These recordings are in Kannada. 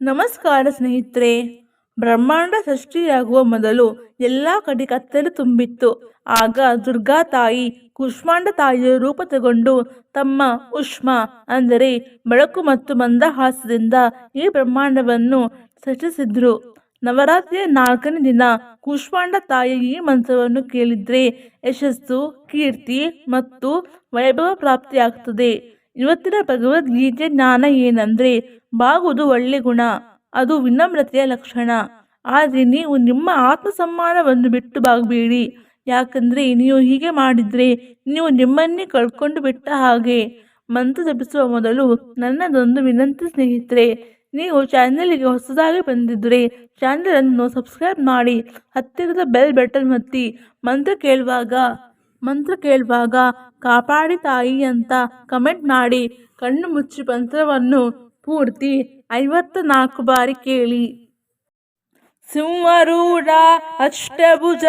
ನಮಸ್ಕಾರ ಸ್ನೇಹಿತರೆ. ಬ್ರಹ್ಮಾಂಡ ಸೃಷ್ಟಿಯಾಗುವ ಮೊದಲು ಎಲ್ಲ ಕಡೆ ಕತ್ತಲು ತುಂಬಿತ್ತು. ಆಗ ದುರ್ಗಾ ತಾಯಿ ಕುಷ್ಮಾಂಡ ತಾಯಿಯ ರೂಪ ತಗೊಂಡು ತಮ್ಮ ಉಷ್ಮ, ಅಂದರೆ ಬೆಳಕು ಮತ್ತು ಮಂದಹಾಸದಿಂದ ಈ ಬ್ರಹ್ಮಾಂಡವನ್ನು ಸೃಷ್ಟಿಸಿದ್ರು. ನವರಾತ್ರಿಯ ನಾಲ್ಕನೇ ದಿನ ಕುಷ್ಮಾಂಡ ತಾಯಿ ಈ ಮಂತ್ರವನ್ನು ಕೇಳಿದ್ರೆ ಯಶಸ್ಸು, ಕೀರ್ತಿ ಮತ್ತು ವೈಭವ ಪ್ರಾಪ್ತಿಯಾಗ್ತದೆ. ಇವತ್ತಿನ ಭಗವದ್ಗೀತೆ ಜ್ಞಾನ ಏನಂದ್ರೆ ಬಾಗುವುದು ಒಳ್ಳೆ ಗುಣ, ಅದು ವಿನಮ್ರತೆಯ ಲಕ್ಷಣ. ಆದರೆ ನೀವು ನಿಮ್ಮ ಆತ್ಮಸಮ್ಮಾನವನ್ನು ಬಿಟ್ಟು ಬಾಗಬೇಡಿ. ಯಾಕಂದ್ರೆ ನೀವು ಹೀಗೆ ಮಾಡಿದ್ರೆ ನೀವು ನಿಮ್ಮನ್ನೇ ಕಳ್ಕೊಂಡು ಬಿಟ್ಟ ಹಾಗೆ. ಮಂತ್ರ ಜಪಿಸುವ ಮೊದಲು ನನ್ನದೊಂದು ವಿನಂತಿ ಸ್ನೇಹಿತರೆ, ನೀವು ಚಾನಲ್ಗೆ ಹೊಸದಾಗಿ ಬಂದಿದ್ದರೆ ಚಾನಲನ್ನು ಸಬ್ಸ್ಕ್ರೈಬ್ ಮಾಡಿ, ಹತ್ತಿರದ ಬೆಲ್ ಬಟನ್ ಒತ್ತಿ ಮಂತ್ರ ಕೇಳುವಾಗ ಮಂತ್ರ ಕೇಳುವಾಗ, ಕಾಪಾಡಿ ತಾಯಿ ಅಂತ ಕಮೆಂಟ್ ಮಾಡಿ, ಕಣ್ಣು ಮುಚ್ಚಿ ಮಂತ್ರವನ್ನು ಪೂರ್ತಿ ಐವತ್ತ ನಾಲ್ಕು ಬಾರಿ ಕೇಳಿ. ಸಿಂಹರೂಢ ಅಷ್ಟಭುಜ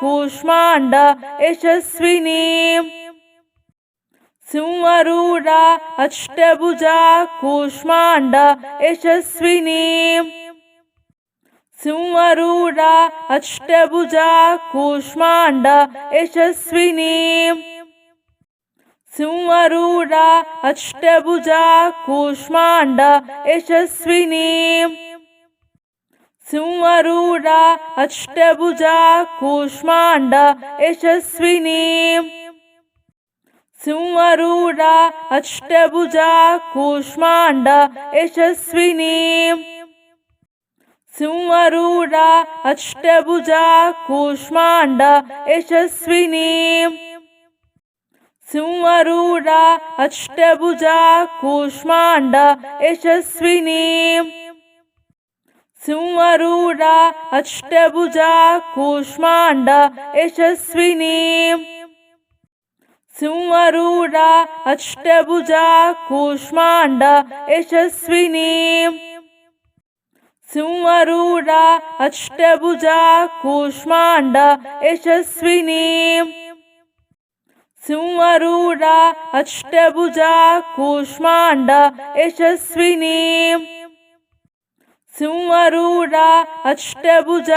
ಕೂಷ್ಮಾಂಡ ಯಶಸ್ವಿನಿ. ಸಿಂಹರೂಢ ಅಷ್ಟಭುಜ ಕೂಷ್ಮಾಂಡ ಯಶಸ್ವಿನಿ. सिंहरूढा अष्टभुजा, कूष्माण्ड, यशस्विनी। सिंहरूढा अष्टभुजा, कूष्माण्ड, यशस्विनी। सिंहरूढा अष्टभुजा, कूष्माण्ड, यशस्विनी। सिंहरूढा अष्टभुजा, कूष्माण्ड, यशस्विनी। ಸಿಂಹರೂಢ, ಅಷ್ಟಭುಜ, ಕೂಷ್ಮಾಂಡ, ಯಶಸ್ವಿನಿ. ಸಿಂಹರೂಢ, ಅಷ್ಟಭುಜ, ಕೂಷ್ಮಾಂಡ, ಯಶಸ್ವಿನಿ. ಸಿಂಹರೂಢ, ಅಷ್ಟಭುಜ, ಕೂಷ್ಮಾಂಡ, ಯಶಸ್ವಿನಿ. ಸಿಂಹರೂಢ, ಅಷ್ಟಭುಜ, ಕೂಷ್ಮಾಂಡ, ಯಶಸ್ವಿನಿ. ಸಿಂಹರೂಢ, ಅಷ್ಟಭುಜ, ಕೂಷ್ಮಾಂಡ, ಯಶಸ್ವಿನಿ. ಸಿಂಹರೂಢ, ಅಷ್ಟಭುಜ, ಕೂಷ್ಮಾಂಡ, ಯಶಸ್ವಿನಿ. ಸಿಂಹರೂಢ, ಅಷ್ಟಭುಜ,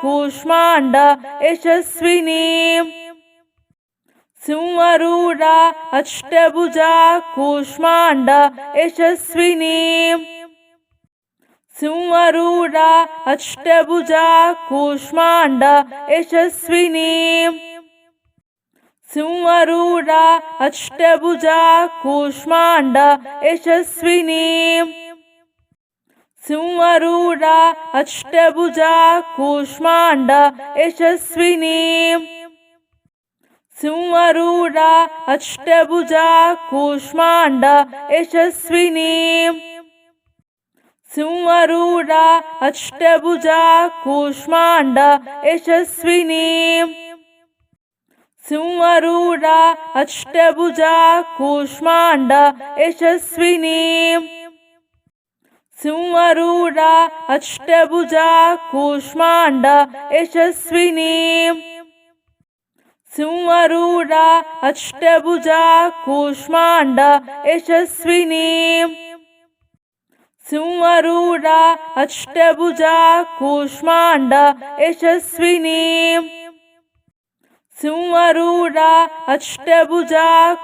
ಕೂಷ್ಮಾಂಡ, ಯಶಸ್ವಿನಿ. ಸಿಂಹರೂಢ, ಅಷ್ಟಭುಜ, ಕೂಷ್ಮಾಂಡ, ಯಶಸ್ವಿನಿ. ಸಿಂಹರೂಢ ಅಷ್ಟಭುಜ ಕೂಷ್ಮಾಂಡ ಯಶಸ್ವಿನಿ ಸಿಂಹರೂಢ ಅಷ್ಟಭುಜ ಕೂಷ್ಮಾಂಡ ಯಶಸ್ವಿನಿ ಸಿಂಹರೂಢ ಅಷ್ಟಭುಜ ಕೂಷ್ಮಾಂಡ ಯಶಸ್ವಿನಿ ಸಿಂಹರೂಢ ಅಷ್ಟಭುಜ ಕೂಷ್ಮಾಂಡ ಯಶಸ್ವಿನಿ ಸಿಂಹರೂಢ, ಅಷ್ಟಭುಜ, ಕೂಷ್ಮಾಂಡ, ಯಶಸ್ವಿನಿ. ಸಿಂಹರೂಢ, ಅಷ್ಟಭುಜ, ಕೂಷ್ಮಾಂಡ, ಯಶಸ್ವಿನಿ. ಸಿಂಹರೂಢ, ಅಷ್ಟಭುಜ, ಕೂಷ್ಮಾಂಡ, ಯಶಸ್ವಿನಿ. ಸಿಂಹರೂಢ, ಅಷ್ಟಭುಜ, ಕೂಷ್ಮಾಂಡ, ಯಶಸ್ವಿನಿ. ಸಿಂಹರೂಢ ಅಷ್ಟಭುಜ ಕೂಷ್ಮಾಂಡ ಯಶಸ್ವಿನಿ ಸಿಂಹರೂಢ ಅಷ್ಟಭುಜ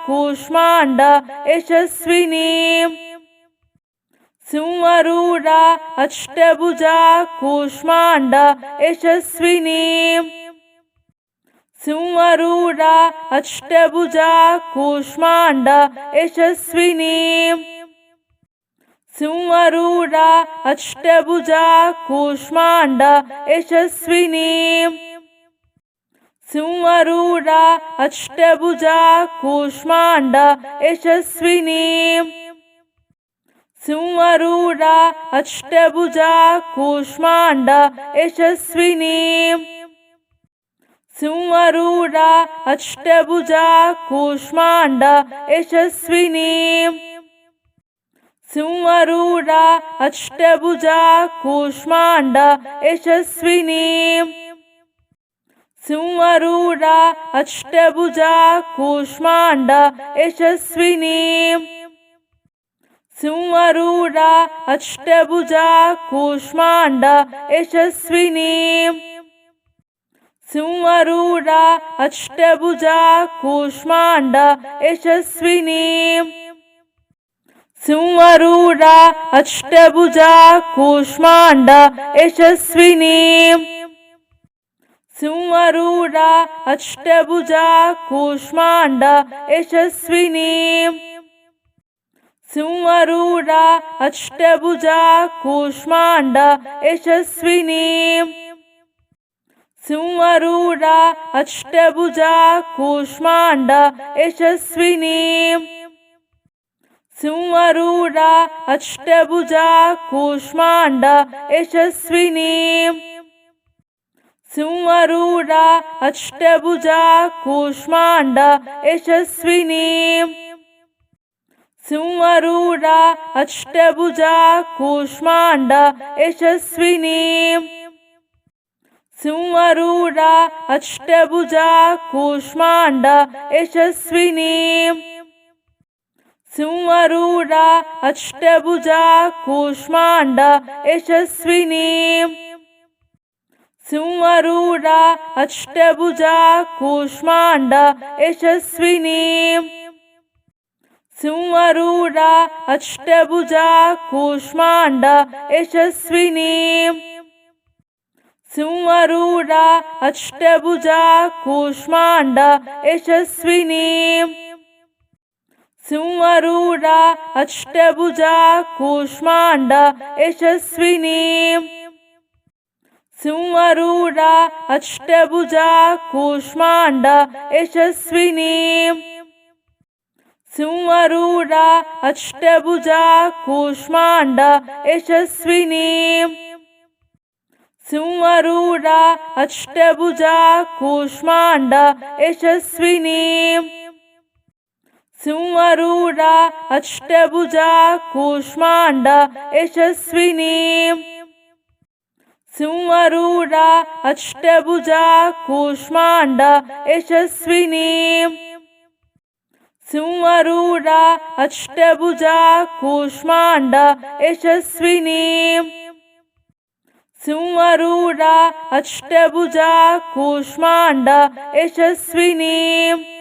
ಕೂಷ್ಮಾಂಡ ಯಶಸ್ವಿನಿ ಸಿಂಹರೂಢ ಅಷ್ಟಭುಜ ಕೂಷ್ಮಾಂಡ ಯಶಸ್ವಿನಿ ಸಿಂಹರೂಢ ಅಷ್ಟಭುಜ ಕೂಷ್ಮಾಂಡ ಯಶಸ್ವಿನಿ ಸಿಂಹರೂಢ, ಅಷ್ಟಭುಜ, ಕೂಷ್ಮಾಂಡ, ಯಶಸ್ವಿನಿ. ಸಿಂಹರೂಢ, ಅಷ್ಟಭುಜ, ಕೂಷ್ಮಾಂಡ, ಯಶಸ್ವಿನಿ. ಸಿಂಹರೂಢ, ಅಷ್ಟಭುಜ, ಕೂಷ್ಮಾಂಡ, ಯಶಸ್ವಿನಿ. ಸಿಂಹರೂಢ, ಅಷ್ಟಭುಜ, ಕೂಷ್ಮಾಂಡ, ಯಶಸ್ವಿನಿ. ಸಿಂಹರೂಢ, ಅಷ್ಟಭುಜ, ಕೂಷ್ಮಾಂಡ, ಯಶಸ್ವಿನಿ. ಸಿಂಹರೂಢ, ಅಷ್ಟಭುಜ, ಕೂಷ್ಮಾಂಡ, ಯಶಸ್ವಿನಿ. ಸಿಂಹರೂಢ, ಅಷ್ಟಭುಜ, ಕೂಷ್ಮಾಂಡ, ಯಶಸ್ವಿನಿ. ಸಿಂಹರೂಢ, ಅಷ್ಟಭುಜ, ಕೂಷ್ಮಾಂಡ, ಯಶಸ್ವಿನಿ. ಸಿಂಹರೂಢ ಅಷ್ಟಭುಜ ಕೂಷ್ಮಾಂಡ ಯಶಸ್ವಿನಿ ಸಿಂಹರೂಢ ಅಷ್ಟಭುಜ ಕೂಷ್ಮಾಂಡ ಯಶಸ್ವಿನಿ ಸಿಂಹರೂಢ ಅಷ್ಟಭುಜ ಕೂಷ್ಮಾಂಡ ಯಶಸ್ವಿನಿ ಸಿಂಹರೂಢ ಅಷ್ಟಭುಜ ಕೂಷ್ಮಾಂಡ ಯಶಸ್ವಿನಿ सिंहरूढा, अष्टभुजा, कूष्मांड, यशस्विनी। सिंहरूढा, अष्टभुजा, कूष्मांड, यशस्विनी। सिंहरूढा, अष्टभुजा, कूष्मांड, यशस्विनी। सिंहरूढा, अष्टभुजा, कूष्मांड, यशस्विनी। ಸಿಂಹರೂಢ, ಅಷ್ಟಭುಜ, ಕೂಷ್ಮಾಂಡ, ಯಶಸ್ವಿನಿ. ಸಿಂಹರೂಢ, ಅಷ್ಟಭುಜ, ಕೂಷ್ಮಾಂಡ, ಯಶಸ್ವಿನಿ. ಸಿಂಹರೂಢ, ಅಷ್ಟಭುಜ, ಕೂಷ್ಮಾಂಡ, ಯಶಸ್ವಿನಿ. ಸಿಂಹರೂಢ, ಅಷ್ಟಭುಜ, ಕೂಷ್ಮಾಂಡ, ಯಶಸ್ವಿನಿ. ಸಿಂಹರೂಢ, ಅಷ್ಟಭುಜ, ಕೂಷ್ಮಾಂಡ, ಯಶಸ್ವಿನಿ. ಸಿಂಹರೂಢ, ಅಷ್ಟಭುಜ, ಕೂಷ್ಮಾಂಡ, ಯಶಸ್ವಿನಿ. ಸಿಂಹರೂಢ, ಅಷ್ಟಭುಜ, ಕೂಷ್ಮಾಂಡ, ಯಶಸ್ವಿನಿ. ಸಿಂಹರೂಢ, ಅಷ್ಟಭುಜ, ಕೂಷ್ಮಾಂಡ, ಯಶಸ್ವಿನಿ. ಸಿಂಹರೂಢ, ಅಷ್ಟಭುಜ, ಕೂಷ್ಮಾಂಡ, ಯಶಸ್ವಿನಿ. ಸಿಂಹರೂಢ, ಅಷ್ಟಭುಜ, ಕೂಷ್ಮಾಂಡ, ಯಶಸ್ವಿನಿ. ಸಿಂಹರೂಢ, ಅಷ್ಟಭುಜ, ಕೂಷ್ಮಾಂಡ, ಯಶಸ್ವಿನಿ. ಸಿಂಹರೂಢ, ಅಷ್ಟಭುಜ, ಕೂಷ್ಮಾಂಡ, ಯಶಸ್ವಿನಿ.